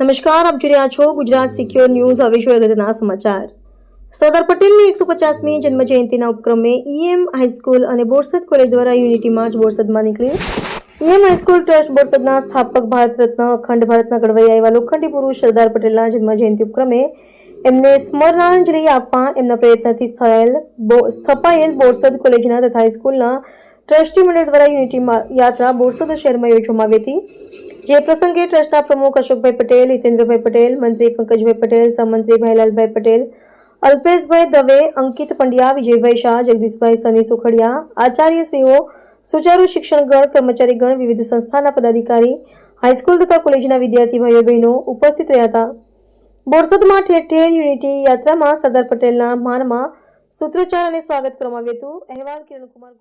નમસ્કાર, આપ જોઈ રહ્યા છો ગુજરાત સિક્યોર ન્યૂઝ હવે શું સમાચાર. સરદાર પટેલની એકસો પચાસમી જન્મજયંતિના ઉપક્રમે ઈએમ હાઈસ્કૂલ અને બોરસદ કોલેજ દ્વારા યુનિટી માર્ચ બોરસદમાં નીકળી. ઈએમ હાઈસ્કૂલ ટ્રસ્ટ બોરસદના સ્થાપક ભારત રત્ન અખંડ ભારતના ઘડવૈયા એવા લોખંડી પુરુષ સરદાર પટેલના જન્મ જયંતિ ઉપક્રમે એમને સ્મરણાંજલિ આપવા એમના પ્રયત્નથી સ્થાયેલ સ્થપાયેલ બોરસદ કોલેજના તથા હાઈસ્કૂલના ટ્રસ્ટી મંડળ દ્વારા યુનિટી યાત્રા બોરસદ શહેરમાં યોજવામાં આવી હતી. જે પ્રસંગે ટ્રસ્ટના પ્રમુખ અશોકભાઈ પટેલ, હિતેન્દ્રભાઈ પટેલ, મંત્રી પંકજભાઈ પટેલ સહમંત્રી ભાઈલાલભાઈ પટેલ, અલ્પેશભાઈ દવે, અંકિત પંડ્યા, વિજયભાઈ શાહ, જગદીશભાઈ સની સુખડિયા, આચાર્યશ્રીઓ, સુચારુ શિક્ષણગણ, કર્મચારીગણ, વિવિધ સંસ્થાના પદાધિકારી, હાઈસ્કૂલ તથા કોલેજના વિદ્યાર્થી ભાઈઓ બહેનો ઉપસ્થિત રહ્યા હતા. બોરસદમાં ઠેર ઠેર યુનિટી યાત્રામાં સરદાર પટેલના માનમાં સૂત્રોચ્ચાર અને સ્વાગત કરવામાં આવ્યું હતું. અહેવાલ કિરણકુમાર